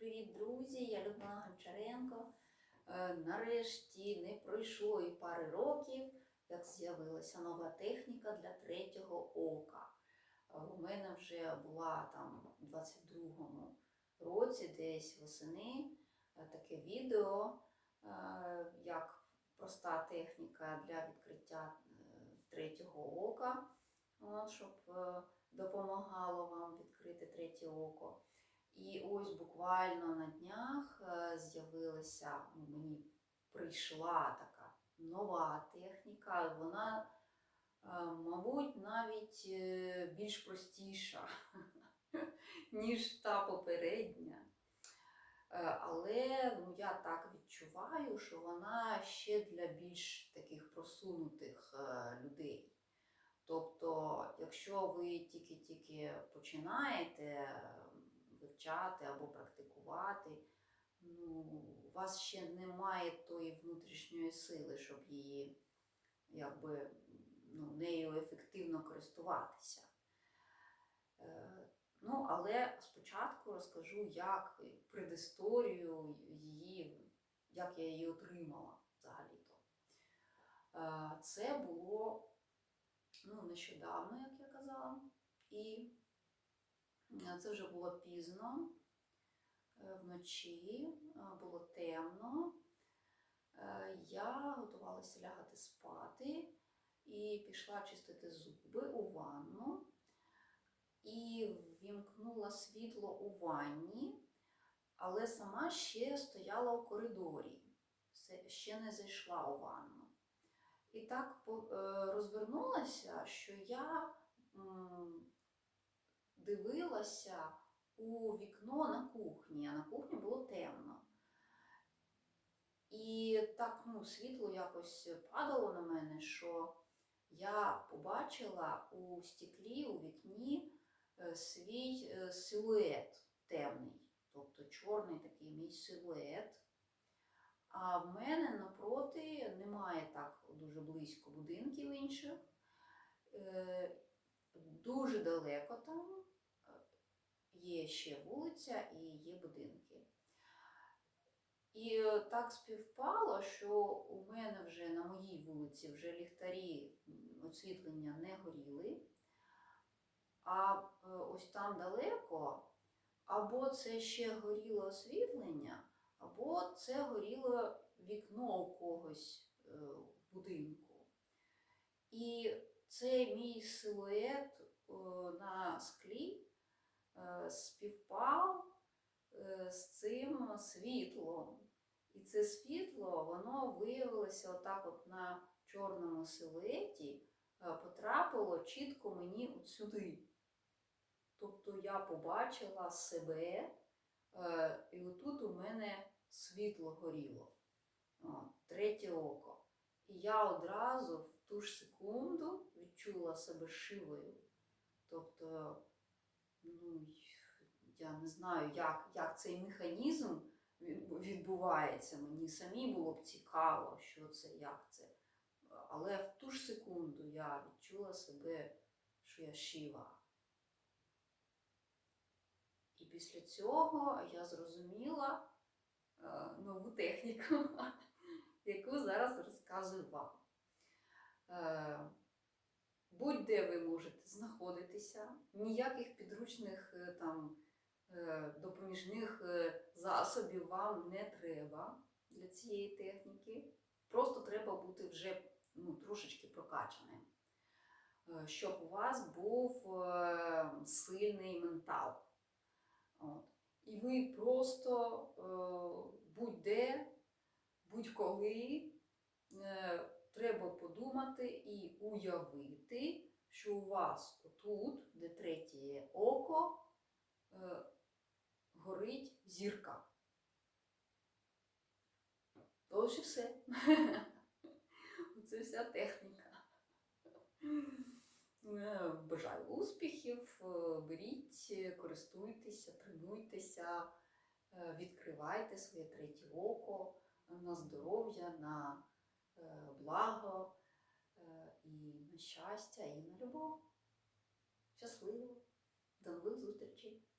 Привіт, друзі! Я Людмила Гончаренко. Е, Нарешті не пройшло і пари років, як з'явилася нова техніка для третього ока. Е, У мене вже була там у 22-му році, десь восени, е, таке відео, як проста техніка для відкриття третього ока, щоб допомагало вам відкрити третє око. І ось буквально на днях е, з'явилася, ну, мені прийшла така нова техніка. Вона, е, мабуть, навіть е, більш простіша, ніж та попередня. Але ну, я так відчуваю, що вона ще для більш таких просунутих людей. Тобто, якщо ви тільки-тільки починаєте вивчати або практикувати, ну, у вас ще немає тої внутрішньої сили, щоб її якби, ну, нею ефективно користуватися. Е, Ну, але спочатку розкажу, як предісторію її, як я її отримала взагалі-то. Е, Це було ну, нещодавно, як я казала, і це вже було пізно, е, вночі, е, було темно. Е, Я готувалася лягати спати і пішла чистити зуби у ванну і ввімкнула світло у ванні, але сама ще стояла у коридорі, ще не зайшла у ванну. І так е, розвернулася, що я дивилася у вікно на кухні, а на кухні було темно. І так ну, світло якось падало на мене, що я побачила у стеклі, у вікні е, свій е, силует темний, тобто чорний такий мій силует. А в мене напроти немає так дуже близько будинків інших. Е, Дуже далеко там є ще вулиця і є будинки. І е, так співпало, що у мене вже на моїй вулиці вже ліхтарі освітлення не горіли. А е, ось там далеко або це ще горіло освітлення, або це горіло вікно у когось е, в будинку. І цей мій силует на склі співпав е, з цим світлом. І це світло, воно виявилося отак от на чорному силуеті, е, потрапило чітко мені от сюди. Тобто я побачила себе, е, і отут у мене світло горіло, третє око. І я одразу в ту ж секунду відчула себе шивою. Тобто, ну, я не знаю, як, як цей механізм відбувається. Мені самі було б цікаво, що це, як це. Але в ту ж секунду я відчула себе, що я шива. І після цього я зрозуміла е, нову техніку, яку зараз розказую вам. Е, Будь-де ви можете знаходитися, ніяких підручних е, там, допоміжних е, засобів вам не треба для цієї техніки. Просто треба бути вже ну, трошечки прокачаним, е, щоб у вас був е, сильний ментал. От. І ви просто е, будь-де, будь-коли е, треба подумати і уявити, що у вас отут, де третє око, е, горить зірка. То ось і все. Це вся техніка. Е, Бажаю успіхів, е, беріть, користуйтеся, тренуйтеся, е, відкривайте своє третє око на здоров'я, на благо і на щастя, і на любов. Щасливо! До нових зустрічей!